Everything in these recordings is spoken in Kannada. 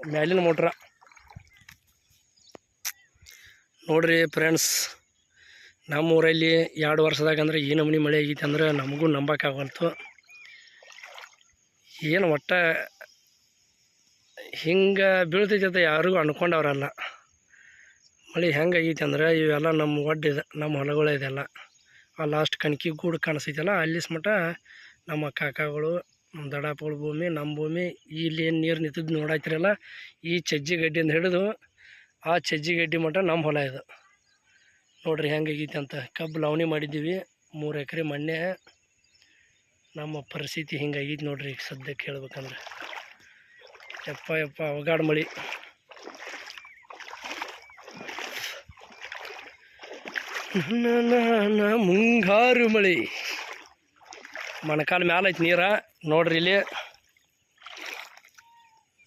ಮ್ಯಾಲಿನ ಮೋಟ್ರ. ನೋಡ್ರಿ ಫ್ರೆಂಡ್ಸ್ ನಮ್ಮ ಊರಲ್ಲಿ ಎರಡು ವರ್ಷದಾಗ ಅಂದ್ರೆ ಈ ನಮೂನಿ ಮಳೆ ಆಗೈತೆ ಅಂದ್ರೆ ನಮಗೂ ನಂಬಕ್ಕಾಗಲ್ತು ಏನು ಒಟ್ಟ ಹಿಂಗೆ ಬೀಳ್ತೈತೆ ಅಂತ ಯಾರಿಗೂ ಅನ್ಕೊಂಡವ್ರಲ್ಲ. ಮಳೆ ಹೆಂಗೆ ಆಗೈತೆ ಅಂದ್ರೆ ಇವೆಲ್ಲ ನಮ್ಮ ಒಡ್ಡಿದೆ ನಮ್ಮ ಹೊಲಗಳು ಇದೆಲ್ಲ. ಆ ಲಾಸ್ಟ್ ಕಣ್ಕಿ ಗೂಡು ಕಾಣಿಸೈತಲ್ಲ ಅಲ್ಲಿ ಮಟ್ಟ ನಮ್ಮ ಕಾಕಾಗಳು ನಮ್ಮ ದಡಾಪಗಳ ಭೂಮಿ, ನಮ್ಮ ಭೂಮಿ ಇಲ್ಲಿ ಏನು ನೀರು ನಿಂತಿದ್ದು ನೋಡಾಯ್ತಿರಲ್ಲ, ಈ ಚಜ್ಜಿ ಗಡ್ಡಿಯಿಂದ ಹಿಡಿದು ಆ ಚಜ್ಜಿ ಗಡ್ಡಿ ಮಟ ನಮ್ಮ ಹೊಲ ಇದು. ನೋಡ್ರಿ ಹೆಂಗೆ ಆಗೈತೆ ಅಂತ. ಕಬ್ಬು ಲವಣಿ ಮಾಡಿದ್ದೀವಿ, ಮೂರು ಎಕರೆ ಮಣ್ಣೆ. ನಮ್ಮ ಪರಿಸ್ಥಿತಿ ಹಿಂಗಾಗೈತಿ ನೋಡ್ರಿ ಈಗ ಸದ್ಯಕ್ಕೆ ಹೇಳ್ಬೇಕಂದ್ರೆ. ಯಪ್ಪ ಯಪ್ಪ ಅವಗಾಡ ಮಳಿ. ಮುಂಗಾರು ಮಳಿ. ಮೊಣಕಾಲ ಮ್ಯಾಲ ನೀರ. ನೋಡ್ರಿ ಇಲ್ಲಿ.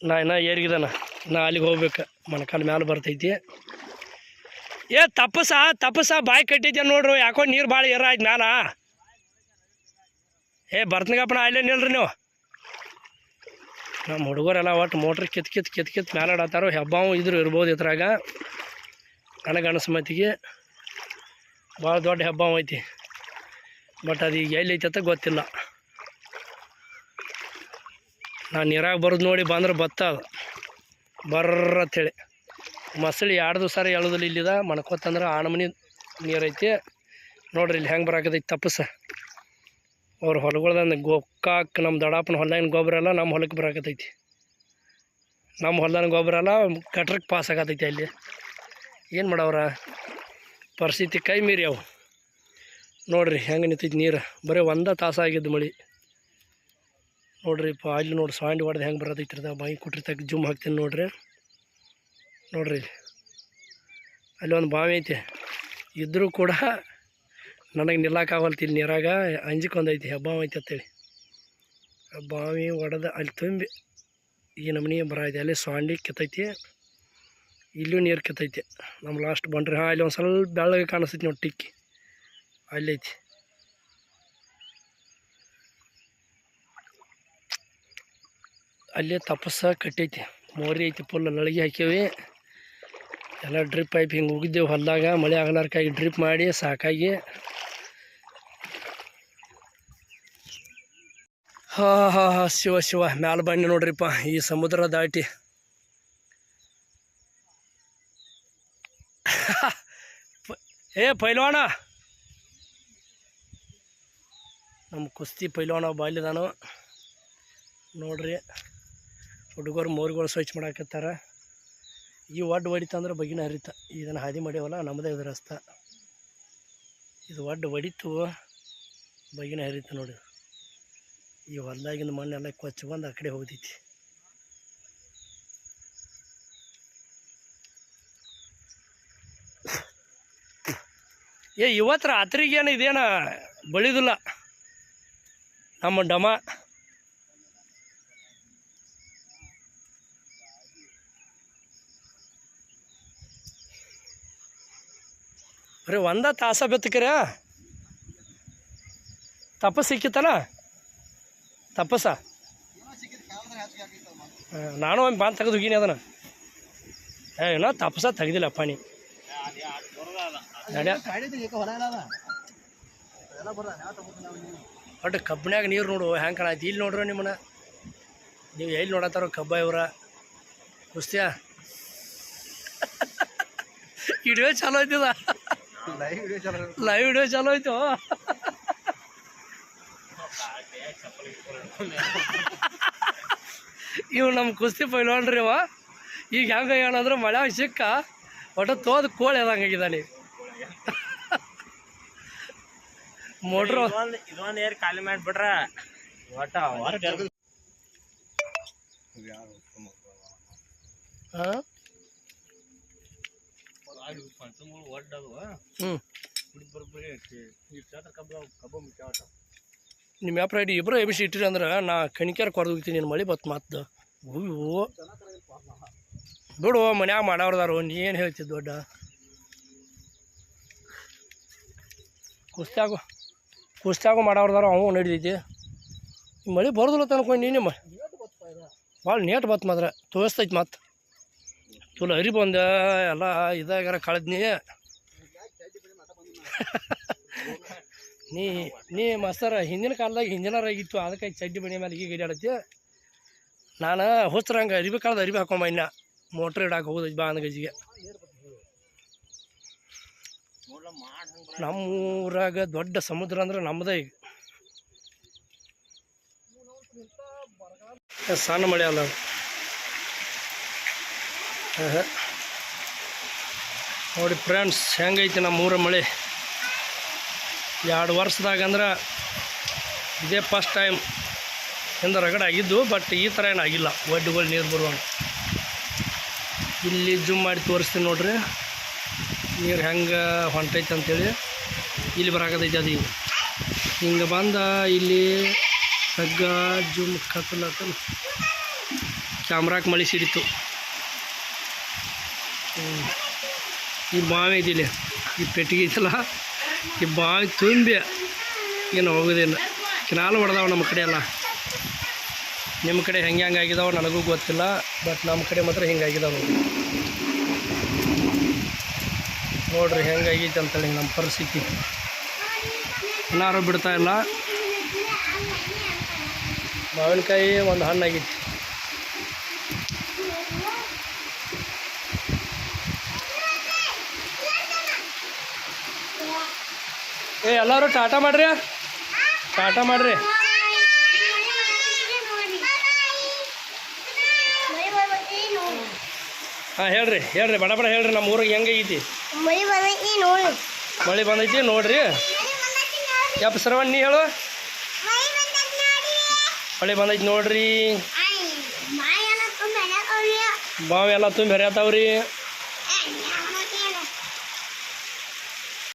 ನಾ ಇನ್ನ ಏರಿಗಿದಾನ ನಾ ಅಲ್ಲಿಗೆ ಹೋಗ್ಬೇಕು. ಮನಕಾಲ ಮ್ಯಾಲೆ ಬರ್ತೈತಿ. ಏ ತಪ್ಪಸ ತಪ್ಪಸ ಬಾಯಿ ಕಟ್ಟಿದ್ದೆ ನೋಡ್ರಿ. ಯಾಕೋ ನೀರು ಭಾಳ ಏರ ಆಯ್ತು ಮ್ಯಾಲ. ಏ ಬರ್ತನಗಪ್ಪನ ಅಲ್ಲೇ ನಿಲ್ರಿ ನೀವು. ನಮ್ಮ ಹುಡುಗರೆಲ್ಲ ಒಟ್ಟು ಮೋಟ್ರ್ ಕಿತ್ ಕಿತ್ ಕಿತ್ ಕಿತ್ ಮ್ಯಾಲಾಡತ್ತಾರೋ ಹೆಬ್ಬಾವು ಇದ್ರು ಇರ್ಬೋದು ಇದ್ರಾಗ. ನನಗೆ ಅನಿಸ್ ಮತ್ತಿಗೆ. ಭಾಳ ದೊಡ್ಡ ಹೆಬ್ಬಾವು ಐತಿ. ಬಟ್ ಅದು ಈಗ ಎಲ್ಲಿ ಐತೆ ಅಂತ ಗೊತ್ತಿಲ್ಲ. ನಾನು ನೀರಾಗ ಬರೋದು ನೋಡಿ ಬಂದ್ರೆ ಬತ್ತ ಅದು. ಬರ್ರ ಅಂತೇಳಿ. ಮಸಳಿ ಎರಡು ದಿವಸ ಎಳೋದಿಲ್ಲ ಇಲ್ಲಿದ. ಮಣ್ಕೋತಂದ್ರೆ ಆಣಮನಿ ನೀರೈತಿ ನೋಡ್ರಿ ಇಲ್ಲಿ ಹೆಂಗೆ ಬರಾಕತೈತಿ ತಪ್ಪಸ ಅವ್ರ ಹೊಲಗಳ್ದಂದು ಗೋಕಾಕ್ ನಮ್ಮ ದಡಾಪನ ಹೊಲ್ದಾಗಿನ ಗೊಬ್ಬರ ಎಲ್ಲ ನಮ್ಮ ಹೊಲಕ್ಕೆ ಬರಾಕತೈತಿ ನಮ್ಮ ಹೊಲ್ದಾನ ಗೊಬ್ಬರ ಎಲ್ಲ ಗಟ್ರಕ್ಕೆ ಪಾಸ್ ಆಗತೈತಿ ಅಲ್ಲಿ. ಏನು ಮಾಡವ್ರ? ಪರಿಸ್ಥಿತಿ ಕೈ ಮೀರಿ ಅವು. ನೋಡ್ರಿ ಹೆಂಗೆ ನಿಂತೈತಿ ನೀರು. ಬರೀ ಒಂದೇ ತಾಸಾಗಿದ್ದು ಮಳೆ. ನೋಡ್ರಿ ಪ ಅಲ್ಲಿ ನೋಡಿ ಸಾಂಡಿ ಹೊಡೆದು ಹೆಂಗೆ ಬರೋದೈತಿರ್ದ ಬಾಯಿ ಕುಟ್ರಿತಾಗ ಜುಮ್ ಹಾಕ್ತೀನಿ ನೋಡ್ರಿ. ನೋಡ್ರಿ. ಅಲ್ಲಿ ಒಂದು ಬಾವಿ ಐತೆ. ಇದ್ದರೂ ಕೂಡ ನನಗೆ ನಿಲ್ಲಕ್ಕಾಗಲ್ತಿ ಇಲ್ಲಿ ನೀರಾಗ. ಅಂಜಿಕೊಂದೈತಿ ಹೆಬ್ಬಾವ್ ಐತೆ ಅಂತೇಳಿ. ಬಾವಿ ಒಡೆದ ಅಲ್ಲಿ ತುಂಬಿ ಈ ನಮನಿ ಬರ ಐತೆ ಅಲ್ಲಿ ಸಾಂಡಿ ಕೆತ್ತೈತಿ. ಇಲ್ಲೂ ನೀರು ಕಿತ್ತೈತಿ. ನಮ್ಮ ಲಾಸ್ಟ್ ಬಂಡ್ರಿ ಹಾಂ, ಅಲ್ಲಿ ಒಂದು ಸ್ವಲ್ಪ ಬೆಳ್ಳಗೆ ಕಾಣಿಸ್ತೈತಿ ನೋಡಿ, ಟಿಕ್ಕಿ. ಅಲ್ಲಿ ಅಲ್ಲೇ ತಪಸ್ಸ ಕಟ್ಟೈತಿ. ಮೋರಿ ಐತಿ ಫುಲ್ ನಳಗಿ ಹಾಕ್ಯವಿ. ಎಲ್ಲ ಡ್ರಿಪ್ ಪೈಪ್ ಹಿಂಗೆ ಹೋಗಿದ್ದೇವೆ ಹೊಲ್ದಾಗ. ಮಳೆ ಆಗಲಾರ್ಕಾಗಿ ಡ್ರಿಪ್ ಮಾಡಿ ಸಾಕಾಗಿ. ಹಾ ಹಾ ಹಾ, ಶಿವ ಶಿವ, ಮ್ಯಾಲ ಬನ್ನಿ ನೋಡ್ರಿಪ್ಪ, ಈ ಸಮುದ್ರ ದಾಟಿ. ಏ ಪೈಲ್ವಾಣ ನಮ್ಮ ಕುಸ್ತಿ ಪೈಲ್ವಾಣ ಬಾಲ್ಯದಾನು ನೋಡ್ರಿ. ಹುಡುಗರು ಮೋರಿಗಳು ಸ್ವಚ್ಛ ಮಾಡಾಕತ್ತಾರ. ಈ ಒಡ್ಡು ಹೊಡಿತಂದ್ರೆ ಬಗಿನ ಹರಿತ. ಇದನ್ನು ಹಾದಿ ಮಾಡ್ಯವಲ್ಲ ನಮ್ಮದೇ ಇದು ರಸ್ತ. ಇದು ಒಡ್ಡು ಹೊಡಿತು, ಬಗಿನ ಹರಿತ ನೋಡಿ. ಈ ಹೊಲ್ದಾಗಿನ ಮಣ್ಣೆಲ್ಲ ಕೊಚ್ಚಿ ಬಂದು ಆ ಕಡೆ ಹೋಗ್ತೈತಿ. ಏ, ಇವತ್ತು ರಾತ್ರಿಗೇನು ಇದೇನ ಬಳಿದಿಲ್ಲ. ನಮ್ಮ ಡಮ. ಬರೀ ಒಂದ ತಾಸ ಬೆತ್ತಕ್ರ? ತಪಸ್ ಸಿಕ್ಕಿತ್ತಲ್ಲ ತಪಸ್ಸ? ನಾನು ಒಮ್ಮೆ ಬಾಂದ್ ತೆಗೆದು ಹೋಗಿನಿ ಅದನ್ನ. ಏನೋ ತಪಸ್ಸ ತೆಗ್ದಿಲ್ಲಪ್ಪ ನೀ. ಒಟ್ಟು ಕಬ್ಬಿನ್ಯಾಗ ನೀರು ನೋಡು, ಹೆಂಗೆ ಕಾಣೈತಿ ಇಲ್ಲಿ ನೋಡ್ರಿ ನಿಮ್ಮನ್ನ. ನೀವು ಎಲ್ಲಿ ನೋಡತ್ತಾರೋ ಕಬ್ಬ ಇವ್ರ. ಕುಸ್ತಿಯ? ಇಡುವೆ ಚಾಲೋ ಐತಿದ ಲೈವ್ ವಿಡಿಯೋ ಚಾಲೋ ಆಯ್ತು ಇವು ನಮ್ಮ ಕುಸ್ತಿ ಪೈಲ್ವಾನ್ರಿ ಅವ ಈಗ ಹೆಂಗ ಏನಂದ್ರೆ ಮಳೆ ಸಿಕ್ಕ ಒಟ್ಟು ತೋದ್ ಕೋಳಿ ಅದಂಗಾಗಿದ್ದಾನೆ ಮೋಟ್ರು ಇದೊಂದ್ ಏರ್ ಖಾಲಿ ಮಾಡ್ಬಿಟ್ರ. ಒಟ್ಟ ಹಾಂ? ಒಡ್ಡದು ಹ್ಞೂ ಚಾತ್ರ ಕಬ್ಬ ಕಬ್ಬ ಮುಖ್ಯ ನಿಮ್ಮ ವ್ಯಾಪಾರ ಇಬ್ಬರು ಎಬಿಸಿ ಇಟ್ಟಿರಿ ಅಂದ್ರೆ ನಾ ಕಣಿಕ್ಯಾರ ಕೊರ್ದು ಹೋಗ್ತೀನಿ ನೀನು ಮಳೆ ಬತ್ ಮಾತ್ ಹೂವು ಬಿಡು ಮನ್ಯಾಗ ಮಾಡವ್ರದಾರು ನೀ ಏನು ಹೇಳ್ತಿದ್ ದೊಡ್ಡ? ಕುಸ್ತ್ಯಾಗು ಕುಸ್ತ್ಯಾಗು ಮಾಡವ್ರದಾರು ಅವು ನಡಿದೈತಿ ಮಳೆ ಬರೋದಿಲ್ಲ ತನ್ಕೊಂಡು ನೀನು ನಿಮ್ಮ ಭಾಳ ನೇಟ್ ಬತ್ ಮಾತ್ರ ತೋರಿಸ್ತೈತಿ ಮತ್ತೆ. ತುಲ ಹರಿ ಬಂದ, ಎಲ್ಲ ಇದಾಗ್ಯಾರ ಕಳೆದ್ನಿ ನೀ. ನೀ ಮಸ್ತರ, ಹಿಂದಿನ ಕಾಲದಾಗ ಹಿಂದಿನರಾಗಿತ್ತು ಅದಕ್ಕೆ ಚಡ್ಡಿ ಬಣಿ ಮೇಲೆ ಈಗ ಗಡಿಯಾಡತ್ತಿ ನಾನು ಹುಸ್ರಂಗೆ ಅರಿಬಿ ಕಾಲದ ಅರಿಬಿ ಹಾಕೊಂಬ ಇನ್ನ. ಮೋಟ್ರ್ ಇಡಾಕ ಹೋಗೋದೈತಿ ಬಾ ಗಜಿಗೆ ಹಂಗ್ ನಮ್ಮ ಊರಾಗ ದೊಡ್ಡ ಸಮುದ್ರ ಅಂದ್ರೆ ನಮ್ಮದೇ ಈಗ. ಸಣ್ಣ ಮಳೆ ಅಲ್ಲ. ನೋಡಿ ಫ್ರೆಂಡ್ಸ್, ಹೆಂಗೈತಿ ನಮ್ಮ ಊರ ಮಳೆ. ಎರಡು ವರ್ಷದಾಗಂದ್ರೆ ಇದೇ ಫಸ್ಟ್ ಟೈಮ್ ಹಿಂದೆ ರಗಡ ಆಗಿದ್ದು ಬಟ್ ಈ ಥರ ಏನು ಆಗಿಲ್ಲ. ಒಡ್ಡುಗಳು ನೀರು ಬರುವ ಇಲ್ಲಿ ಜುಮ್ ಮಾಡಿ ತೋರಿಸ್ತೀನಿ ನೋಡ್ರಿ. ನೀರು ಹೆಂಗೆ ಹೊಂಟೈತೆ ಅಂತೇಳಿ. ಇಲ್ಲಿ ಬರಾಕತೈತೆ ಅದು. ಹಿಂಗೆ ಬಂದ ಇಲ್ಲಿ ಹಗ್ಗ ಜುಮ್ ಕತ್ತಲ ಕ್ಯಾಮ್ರಾಕ್ಕೆ ಮಳೆ ಸಿಡಿತು. ಈ ಬಾವಿ ಇದಿಲ್ಲ ಈ ಪೆಟ್ಟಿಗೆ ಇದೆಯಲ್ಲ ಈ ಬಾವಿ ತುಂಬಿ ಏನು ಹೋಗೋದಿಲ್ಲ. ಕಿನಾಲು ಹೊಡೆದಾವ ನಮ್ಮ ಕಡೆ ಎಲ್ಲ. ನಿಮ್ಮ ಕಡೆ ಹೆಂಗೆ ಹೆಂಗೆ ಆಗಿದಾವೆ ನನಗೂ ಗೊತ್ತಿಲ್ಲ ಬಟ್ ನಮ್ಮ ಕಡೆ ಮಾತ್ರ ಹಿಂಗಾಗಿದಾವೆ ನೋಡಿ ನೋಡ್ರಿ ಹೆಂಗಾಗೈತೆ ಅಂತೇಳಿ ನಮ್ಮ ಪರಿಸ್ಥಿತಿ. ಎಲ್ಲರೂ ಬಿಡ್ತಾ ಇಲ್ಲ. ಮಾವಿನಕಾಯಿ ಒಂದು ಹಣ್ಣಾಗೈತಿ ಏ ಎಲ್ಲರೂ ಟಾಟಾ ಮಾಡ್ರಿ? ಟಾಟಾ ಮಾಡ್ರಿ. ಹಾಂ ಹೇಳ್ರಿ ಹೇಳ್ರಿ ಬಡ ಬಡ ಹೇಳ್ರಿ ನಮ್ಮ ಊರಿಗೆ ಹೆಂಗೈತಿ ಮಳಿ ಬಂದೈತಿ ನೋಡಿ ಮಳೆ ಬಂದೈತಿ ನೋಡ್ರಿ. ಯಪ್ಪ ಶ್ರವಣ್ ನೀ ಹೇಳು? ಮಳಿ ಬಂದೈತಿ ನೋಡ್ರಿ. ಬಾವೆಲ್ಲ ತುಂಬಿ ತುಂಬ ನೆನಪವ್ರಿ